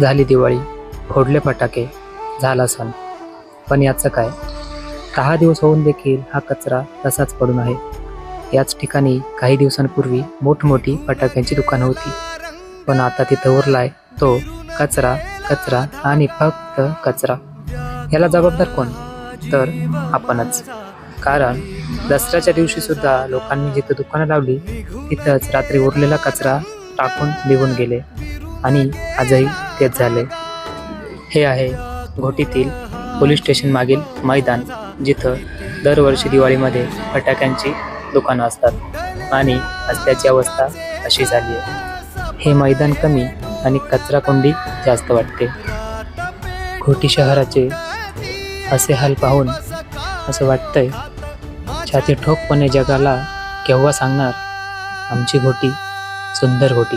झाली दिवाळी. फोडले फटाके. झाला सण. पण याचं काय? दहा दिवस होऊन देखील हा कचरा तसाच पडून आहे. याच ठिकाणी काही दिवसांपूर्वी मोठमोठी फटाक्यांची दुकानं होती. पण आता तिथं उरलाय तो कचरा कचरा आणि फक्त कचरा. याला जबाबदार कोण? तर आपणच. कारण दसऱ्याच्या दिवशी सुद्धा लोकांनी जिथं दुकानं लावली तिथंच रात्री उरलेला कचरा टाकून निघून गेले. आणि आजही तेच झाले हे आहे घोटीतील पोलीस स्टेशन मागील मैदान जिथं दरवर्षी दिवाळीमध्ये फटाक्यांची दुकानं असतात. आणि आज त्याची अवस्था अशी झाली आहे. हे मैदान कमी आणि कचरा कोंडी जास्त वाटते. घोटी शहराचे असे हाल पाहून असं वाटतंय छाती ठोकपणे जगाला केव्हा सांगणार आमची घोटी सुंदर घोटी.